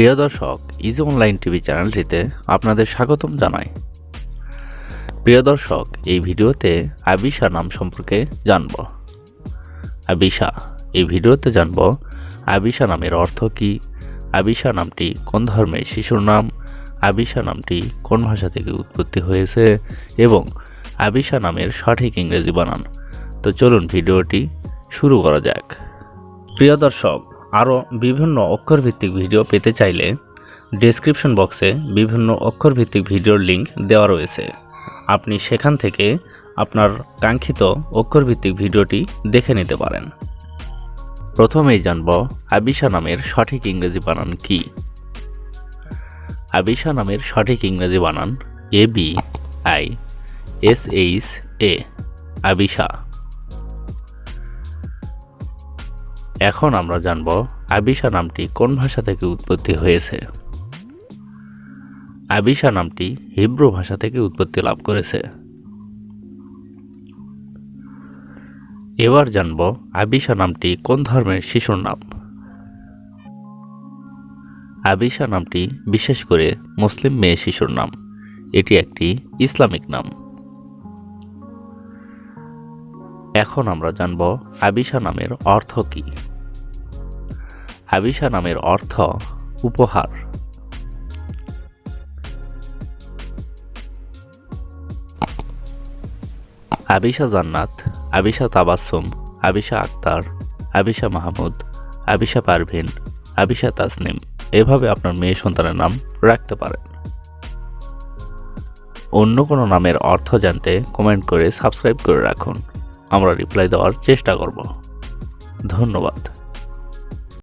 প্রিয় দর্শক easy online TV চ্যানেলটিতে আপনাদের স্বাগতম জানাই। প্রিয় দর্শক, এই ভিডিওতে আবিশা নাম সম্পর্কে জানব। আবিশা, এই ভিডিওতে জানব আবিশা নামের অর্থ কী, আবিশা নামটি কোন ধর্মের শিশুর নাম, আবিশা নামটি কোন ভাষা থেকে উৎপত্তি হয়েছে, এবং আবিশা নামের সঠিক ইংরেজি বানান। তো চলুন ভিডিওটি শুরু করা যাক। প্রিয় দর্শক আরও বিভিন্ন অক্ষরভিত্তিক ভিডিও পেতে চাইলে ডেসক্রিপশন বক্সে বিভিন্ন অক্ষরভিত্তিক ভিডিওর লিঙ্ক দেওয়া রয়েছে। আপনি সেখান থেকে আপনার কাঙ্ক্ষিত অক্ষরভিত্তিক ভিডিওটি দেখে নিতে পারেন। প্রথমেই জানব আবিশা নামের সঠিক ইংরেজি বানান কি? আবিশা নামের সঠিক ইংরেজি বানান A B I S H A Abisha. এখন আমরা জানব আবিশা নামটি কোন ভাষা থেকে উৎপত্তি হয়েছে। আবিসা নামটি হিব্রু ভাষা থেকে উৎপত্তি লাভ করেছে। এবার জানব আবিশা নামটি কোন ধর্মের শিশুর নাম। আবিশা নামটি বিশেষ করে মুসলিম মেয়ে শিশুর নাম। এটি একটি ইসলামিক নাম। এখন আমরা জানব আবিশা নামের অর্থ কী। আবিশা নামের অর্থ উপহার। আবিশা জান্নাত আবিশা তাবাসুম আবিশা আক্তার আবিশা মাহমুদ আবিশা পারভিন আবিশা তাসনিম। এভাবে আপনার মেয়ে সন্তানের নাম রাখতে পারেন। অন্য কোনো নামের অর্থ জানতে কমেন্ট করে সাবস্ক্রাইব করে রাখুন। আমরা রিপ্লাই দেওয়ার চেষ্টা করব। ধন্যবাদ।